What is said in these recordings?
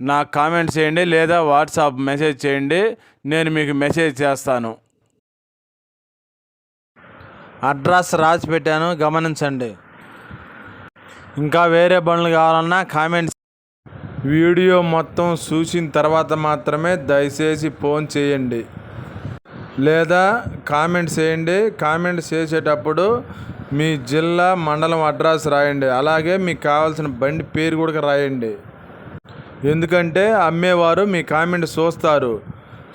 నాకు కామెంట్ చేయండి లేదా వాట్సాప్ మెసేజ్ చేయండి నేను మీకు మెసేజ్ చేస్తాను. అడ్రస్ రాసి పెట్టాను గమనించండి. ఇంకా వేరే బండ్లు కావాలన్నా కామెంట్స్. వీడియో మొత్తం చూసిన తర్వాత మాత్రమే దయచేసి ఫోన్ చేయండి. లేదా కామెంట్ చేయండి కామెంట్ చేసేటప్పుడు మీ జిల్లా మండలం అడ్రస్ రాయండి. అలాగే మీకు కావాల్సిన బండి పేరు కూడా రాయండి. ఎందుకంటే అమ్మేవారు మీ కామెంట్ చూస్తారు.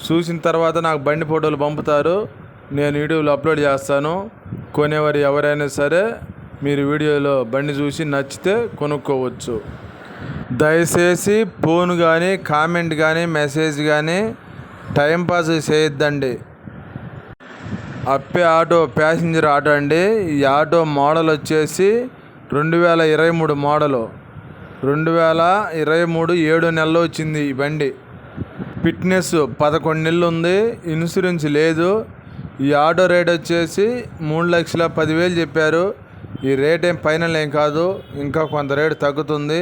చూసిన తర్వాత నాకు బండి ఫోటోలు పంపుతారు. నేను యూట్యూబ్లో అప్లోడ్ చేస్తాను. కొనేవారు ఎవరైనా సరే మీరు వీడియోలో బండి చూసి నచ్చితే కొనుక్కోవచ్చు. దయచేసి ఫోన్ కానీ కామెంట్ కానీ మెసేజ్ కానీ టైంపాస్ చేయొద్దండి. అప్పే ఆటో ప్యాసింజర్ ఆటో అండి. ఈ ఆటో మోడల్ వచ్చేసి రెండు వేల ఇరవై మూడు మోడలు. రెండు వేల ఇరవై మూడు ఏడు నెలలు వచ్చింది ఈ బండి. ఫిట్నెస్ పదకొండు నెలలు ఉంది ఇన్సూరెన్స్ లేదు. ఈ ఆటో రేట్ వచ్చేసి మూడు లక్షల పదివేలు చెప్పారు. ఈ రేట్ ఏం ఫైనల్ ఏం కాదు ఇంకా కొంత రేటు తగ్గుతుంది.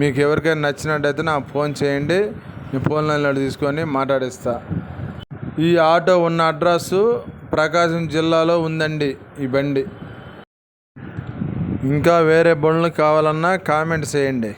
మీకు ఎవరికైనా నచ్చినట్టయితే నాకు ఫోన్ చేయండి మీ ఫోన్ లైన్లో తీసుకొని మాట్లాడిస్తా. ఈ ఆటో ఉన్న అడ్రస్సు ప్రకాశం జిల్లాలో ఉందండి ఈ బండి. ఇంకా వేరే బండ్లు కావాలన్నా కామెంట్ చేయండి.